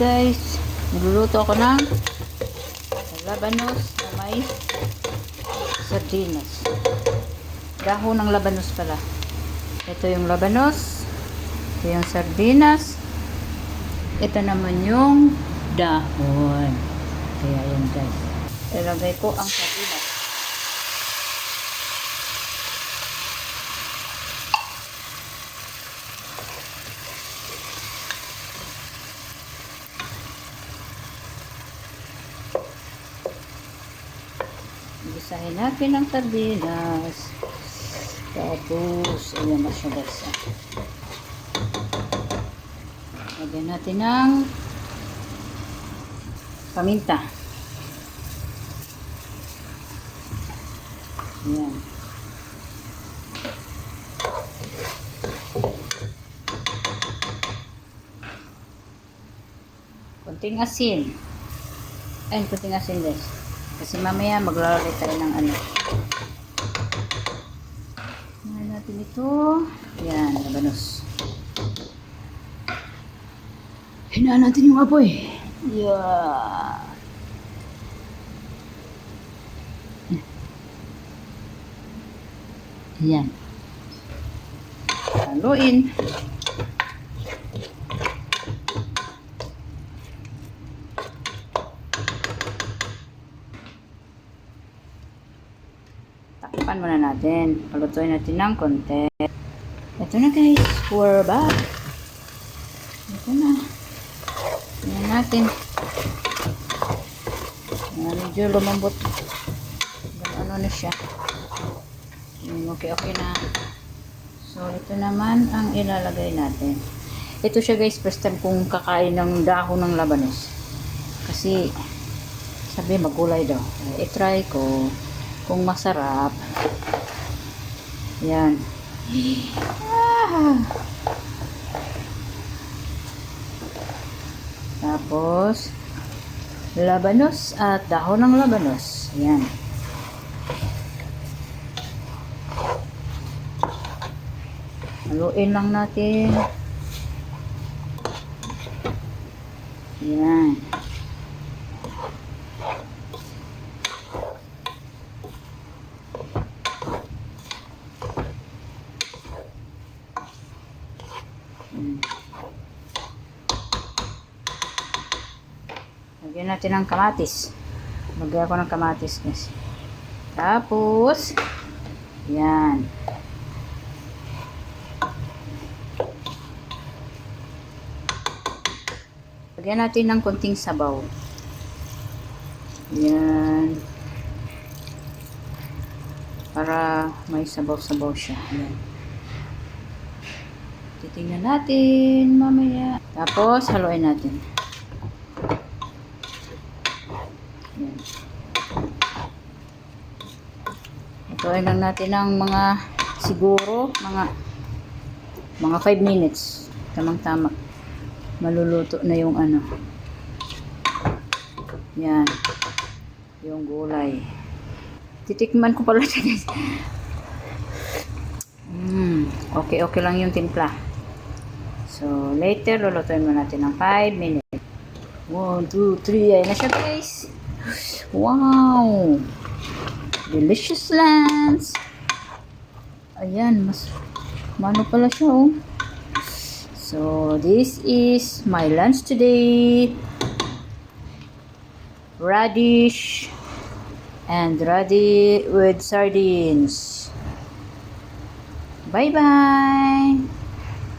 guys, nagluluto ako ng labanos na may sardinas. Dahon ng labanos pala. Ito yung labanos. Ito yung sardinas. Ito naman yung dahon. Kaya yan guys. Ilagay ko ang sardinas. Gisahin natin ang sardinas. Tapos, ayan na siya guys. Lagyan natin ng paminta. Ayan. Kunting asin. Ayun, kunting asin guys. Kasi mamaya maglalagay tayo ng ano. Ngayon natin ito. Yan, labanos. Hinaan natin yung apoy. Yeah. Yan. Haluin. Takpan muna natin. Palutuin natin ng konti. Ito na guys. We're back. Ito na. Tingnan natin. Yan, medyo lumambot. Ano na siya. Yan, okay, okay na. So, ito naman ang ilalagay natin. Ito siya guys, first time kong kakain ng dahon ng labanos. Kasi, sabi magulay daw. I-try ko kung masarap. Yan. Ah. Tapos, labanos at dahon ng labanos. Yan. Haluin lang natin. Yan. Lagyan natin ng kamatis. Lagyan ako ng kamatis guys. Tapos, yan. Lagyan natin ng konting sabaw. Yan. Para may sabaw-sabaw siya. Yan. Titingnan natin mamaya. Tapos, haluin natin. Ituin lang natin ng mga siguro mga mga 5 minutes. Tamang-tama. Maluluto na yung ano. Yan. Yung gulay. Titikman ko pala siya guys. Mm, okay, okay lang yung timpla. So, later, lulutuin mo natin ng 5 minutes. 1, 2, 3. Ayan na siya guys. Wow! Delicious lands! Ayan, mas mano pala siya oh. So, this is my lunch today. Radish and radish with sardines. Bye-bye!